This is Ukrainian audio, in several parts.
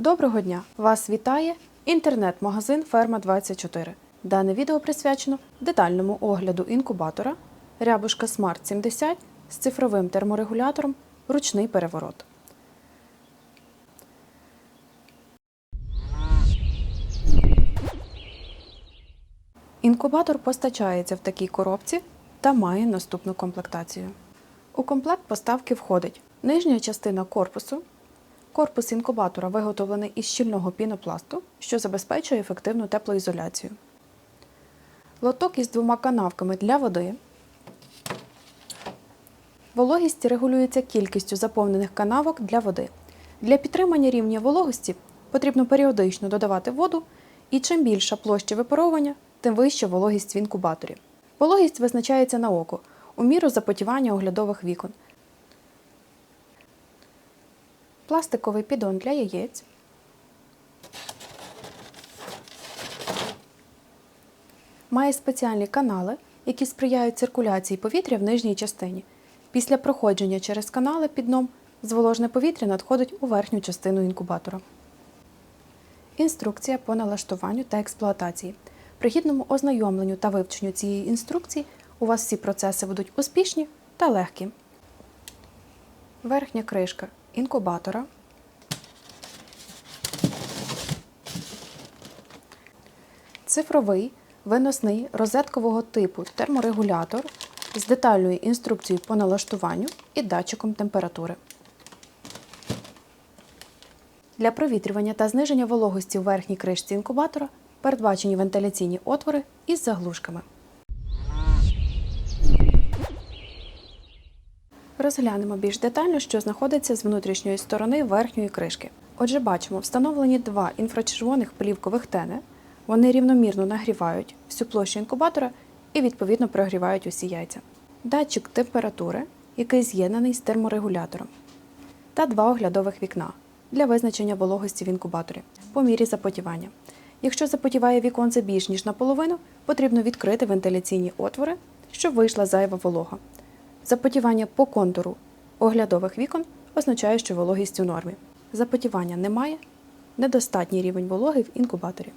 Доброго дня! Вас вітає інтернет-магазин Ферма 24. Дане відео присвячено детальному огляду інкубатора Рябушка Smart 70 з цифровим терморегулятором ручний переворот. Інкубатор постачається в такій коробці та має наступну комплектацію. У комплект поставки входить нижня частина корпусу. Корпус інкубатора виготовлений із щільного пінопласту, що забезпечує ефективну теплоізоляцію. Лоток із двома канавками для води. Вологість регулюється кількістю заповнених канавок для води. Для підтримання рівня вологості потрібно періодично додавати воду, і чим більша площа випаровування, тим вища вологість в інкубаторі. Вологість визначається на око у міру запотівання оглядових вікон. Пластиковий піддон для яєць. Має спеціальні канали, які сприяють циркуляції повітря в нижній частині. Після проходження через канали під дном зволожне повітря надходить у верхню частину інкубатора. Інструкція по налаштуванню та експлуатації. При гідному ознайомленню та вивченню цієї інструкції у вас всі процеси будуть успішні та легкі. Верхня кришка інкубатора. Цифровий виносний розеткового типу терморегулятор з детальною інструкцією по налаштуванню і датчиком температури. Для провітрювання та зниження вологості у верхній кришці інкубатора передбачені вентиляційні отвори із заглушками. Розглянемо більш детально, що знаходиться з внутрішньої сторони верхньої кришки. Отже, бачимо встановлені два інфрачервоних плівкових тени. Вони рівномірно нагрівають всю площу інкубатора і відповідно прогрівають усі яйця. Датчик температури, який з'єднаний з терморегулятором, та два оглядових вікна для визначення вологості в інкубаторі по мірі запотівання. Якщо запотіває віконце більш ніж наполовину, потрібно відкрити вентиляційні отвори, щоб вийшла зайва волога. Запотівання по контуру оглядових вікон означає, що вологість у нормі. Запотівання немає, недостатній рівень вологи в інкубаторі.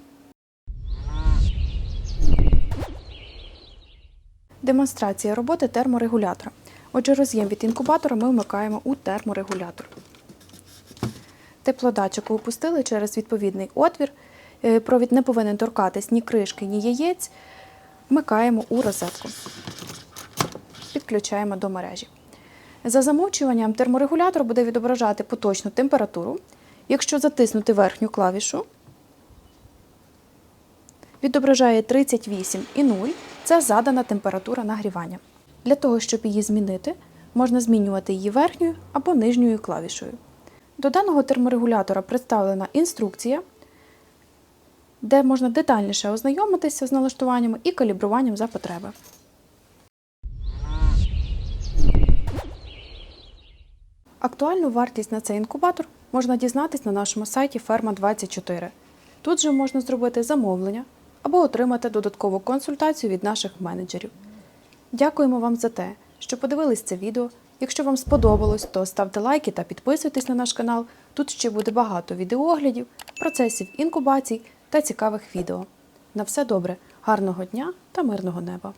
Демонстрація роботи терморегулятора. Отже, роз'єм від інкубатора ми вмикаємо у терморегулятор. Теплодатчик опустили через відповідний отвір. Е, Провід не повинен торкатись ні кришки, ні яєць. Вмикаємо у розетку. Підключаємо до мережі. За замовчуванням терморегулятор буде відображати поточну температуру. Якщо затиснути верхню клавішу, відображає 38 і 0 це задана температура нагрівання. Для того, щоб її змінити, можна змінювати її верхньою або нижньою клавішою. До даного терморегулятора представлена інструкція, де можна детальніше ознайомитися з налаштуваннями і калібруванням за потреби. Актуальну вартість на цей інкубатор можна дізнатись на нашому сайті Ферма24. Тут же можна зробити замовлення або отримати додаткову консультацію від наших менеджерів. Дякуємо вам за те, що подивились це відео. Якщо вам сподобалось, то ставте лайки та підписуйтесь на наш канал. Тут ще буде багато відеооглядів, процесів інкубацій та цікавих відео. На все добре, гарного дня та мирного неба!